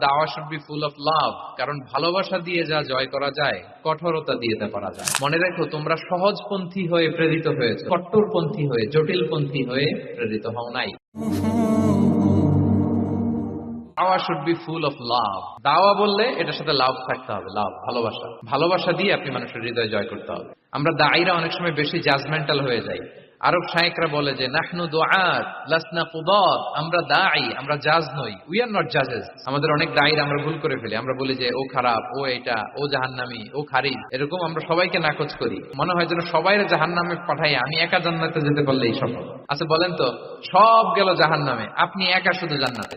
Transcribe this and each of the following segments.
দাওয়া should be full of love কারণ ভালোবাসা দিয়ে যা জয় করা যায়, কঠোরতা দিয়ে তা পারা যায়। মনে রাখো, তোমরা সহজপন্থী হয়ে প্রেরিত হয়েছে, কট্টরপন্থী হয়ে, জটিলপন্থী হয়ে প্রেরিত হও নাই। দাওয়া should be full of love দাওয়া বললে এটার সাথে লাভ থাকতে হবে, লাভ, ভালোবাসা। ভালোবাসা দিয়ে আপনি মানুষের হৃদয় জয় করতে হবে। আমরা দায়ীরা অনেক সময় বেশি জাজমেন্টাল হয়ে যাই। আরব শায়েকরা বলে যে, নাহনু দোয়াত আমরা দায়ী, আমরা জাজ নই উই আর নট জাজেস আমাদের অনেক দায়ীর আমরা ভুল করে ফেলি, আমরা বলি যে, ও খারাপ, ও এটা, ও জাহান্নামি, ও খারিজ, এরকম আমরা সবাইকে নাকচ করি। মনে হয় যেন সবাই জাহান্নামে পাঠাই, আমি একা জান্নাতে যেতে পারলে এই সফল আচ্ছা বলেন তো, সব গেল জাহান্নামে, আপনি একা শুধু জান্নাতে?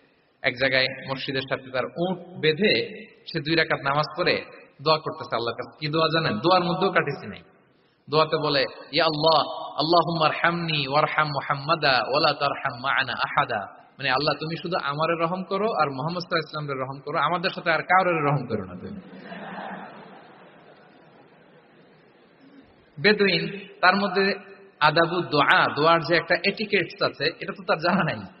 এক জায়গায় মসজিদের সাথে তার উঁট বেঁধে সে দুই রাকাত নামাজ পড়ে দোয়া করতেছে আল্লাহর কাছে। কি দোয়া জানেন? দোয়ার মধ্যেও কাটিছি নাই। দোয়াতে বলে, ইয়া আল্লাহ আল্লাহুম্মার হামনি ওয়ারহাম মুহাম্মাদা ওয়ালা তারহাম মা'ানা আহাদা। মানে আল্লাহ, তুমি শুধু আমারে রহম করো আর মোহাম্মদ আলাইহি রহম করো। আমাদের সাথে আর কারোর রহম করো না তুমি। বেদুইন, তার মধ্যে আদাবু দোয়া, দোয়ার যে একটা এটিকেটস আছে, এটা তো তার জানা নাই।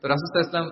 তো রাসুল ইসলাম